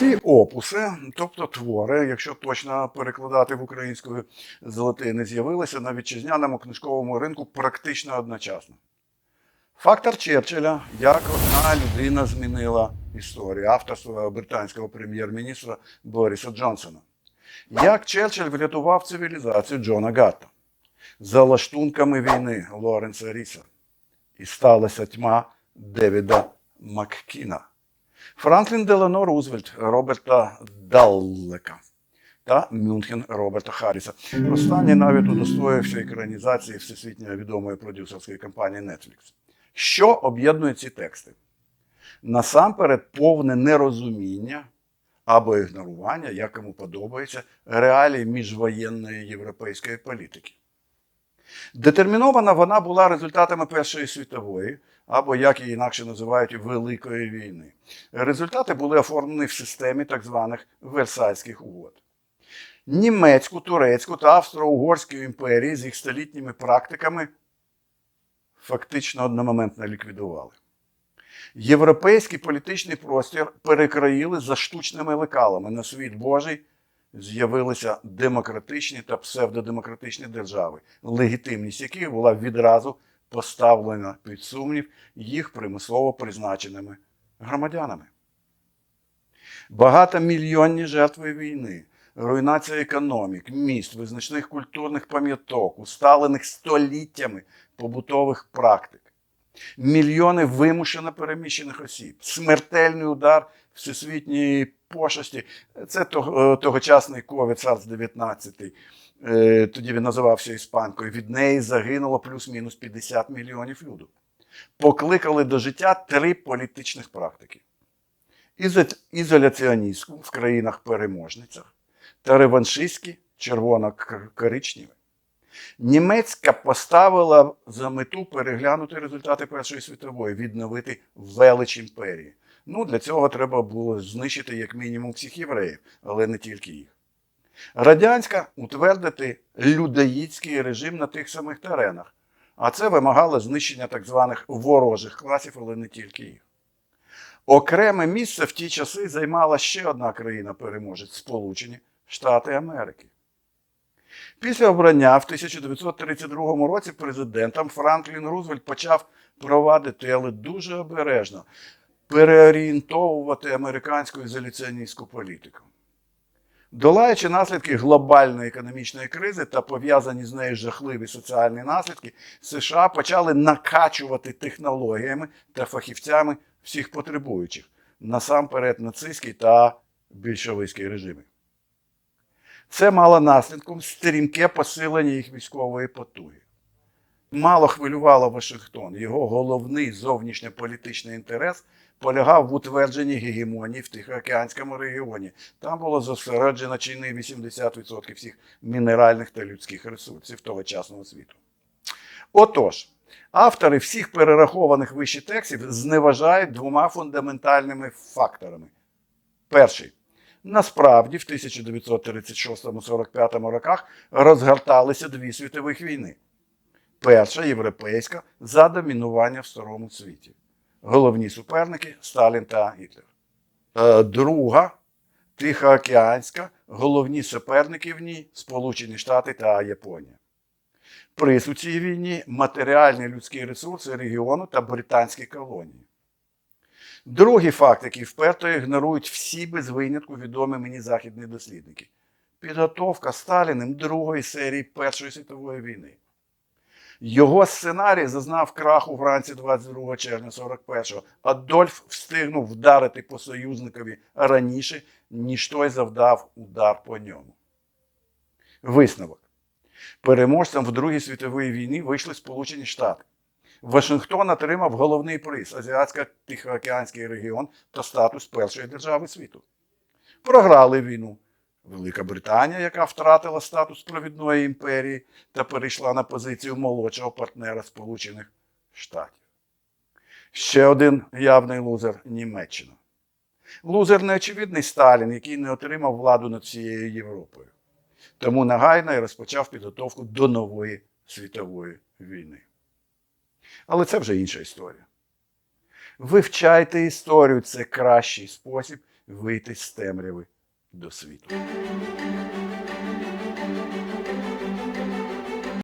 Ці опуси, тобто твори, якщо точно перекладати в українську з латини, з'явилися на вітчизняному книжковому ринку практично одночасно. Фактор Черчилля, як одна людина змінила історію авторства британського прем'єр-міністра Бориса Джонсона. Як Черчилль врятував цивілізацію Джона Гатта за лаштунками війни Лоренса Ріса. І сталася тьма Девіда Маккіна. Франклін Делано Рузвельт Роберта Даллека та Мюнхен Роберта Харріса. Останній навіть удостоївся екранізації всесвітньо відомої продюсерської компанії Netflix. Що об'єднує ці тексти? Насамперед, повне нерозуміння або ігнорування, як йому подобається, реалій міжвоєнної європейської політики. Детермінована вона була результатами Першої світової, або, як її інакше називають, Великої війни. Результати були оформлені в системі так званих Версальських угод. Німецьку, турецьку та Австро-Угорську імперії з їх столітніми практиками фактично одномоментно ліквідували. Європейський політичний простір перекроїли за штучними лекалами на світ Божий з'явилися демократичні та псевдодемократичні держави, легітимність яких була відразу поставлена під сумнів їх примусово призначеними громадянами. Багатомільйонні жертви війни, руйнація економік, міст, визначних культурних пам'яток, усталених століттями побутових практик, мільйони вимушено переміщених осіб, смертельний удар всесвітньої пошесті. Це тогочасний ковід SARS 19 Е, Тоді він називався іспанкою. Від неї загинуло плюс-мінус 50 мільйонів людей. Покликали до життя три політичних практики: ізоляціоністську в країнах-переможницях та реваншистські червоно-коричневі. Німецька поставила за мету переглянути результати Першої світової, відновити велич імперії. Ну, для цього треба було знищити як мінімум всіх євреїв, але не тільки їх. Радянська утвердити людоїдський режим на тих самих теренах, а це вимагало знищення так званих ворожих класів, але не тільки їх. Окреме місце в ті часи займала ще одна країна-переможець Сполучені Штати Америки. Після обрання в 1932 році президентом Франклін Рузвельт почав провадити, але дуже обережно, переорієнтовувати американську ізоляціоністську політику. Долаючи наслідки глобальної економічної кризи та пов'язані з нею жахливі соціальні наслідки, США почали накачувати технологіями та фахівцями всіх потребуючих, насамперед нацистський та більшовицький режими. Це мало наслідком стрімке посилення їх військової потуги. Мало хвилювало Вашингтон. Його головний зовнішньополітичний інтерес полягав в утвердженні гегемонії в Тихоокеанському регіоні. Там було зосереджено чи не 80% всіх мінеральних та людських ресурсів тогочасного світу. Отож, автори всіх перерахованих вище текстів зневажають двома фундаментальними факторами. Перший. Насправді, в 1936-45 роках розгорталися дві світових війни. Перша європейська за домінування в старому світі. Головні суперники Сталін та Гітлер. Е, Друга Тихоокеанська, головні суперники в ній Сполучені Штати та Японія. Приз у цій війні матеріальні людські ресурси регіону та британські колонії. Другий факт, який вперто ігнорують всі без винятку відомі мені західні дослідники підготовка Сталіним другої серії Першої світової війни. Його сценарій зазнав краху вранці 22 червня 41-го. Адольф встигнув вдарити по союзникові раніше, ніж той завдав удар по ньому. Висновок. Переможцем в Другій світовій війні вийшли Сполучені Штати. Вашингтон отримав головний приз Азіатсько-Тихоокеанський регіон та статус першої держави світу. Програли війну. Велика Британія, яка втратила статус провідної імперії та перейшла на позицію молодшого партнера Сполучених Штатів. Ще один явний лузер Німеччина. Лузер неочевидний Сталін, який не отримав владу над всією Європою. Тому негайно і розпочав підготовку до нової світової війни. Але це вже інша історія. Вивчайте історію це кращий спосіб вийти з темряви до світу.